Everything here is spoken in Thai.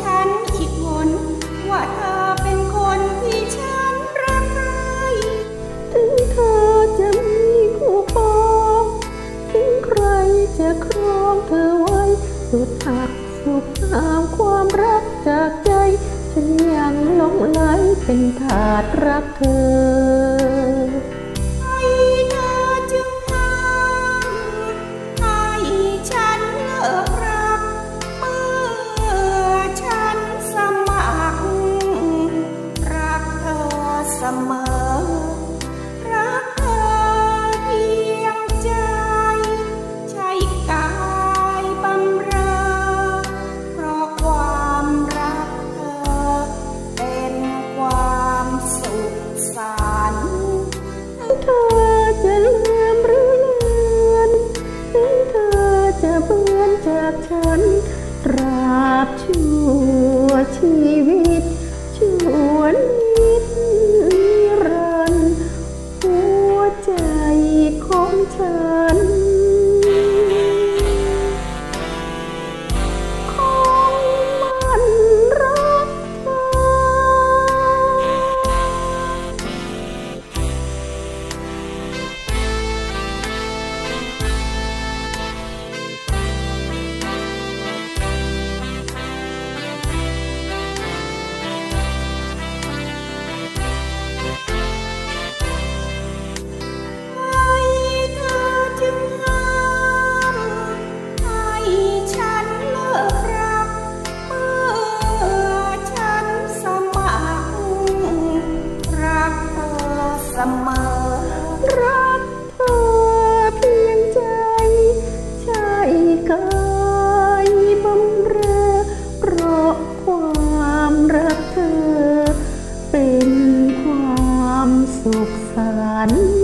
ฉันคิดวนว่าเธอเป็นคนที่ฉันรักใครถึงเธอจะมีคู่ครองถึงใครจะครองเธอไว้ สุดหักสุดหามความรักจากใจ ฉันยังหลงไหลเป็นถาดรักเธอ มอ รักเธอเพียงใจ ใช่กายบำเรอ เพราะความรักเธอ เป็นความสุขสันต์เธอจะลืมหรือเลือนถึงเธอจะเบือนจากฉันตราบชั่วชีวิตชั่วน สุขสันต์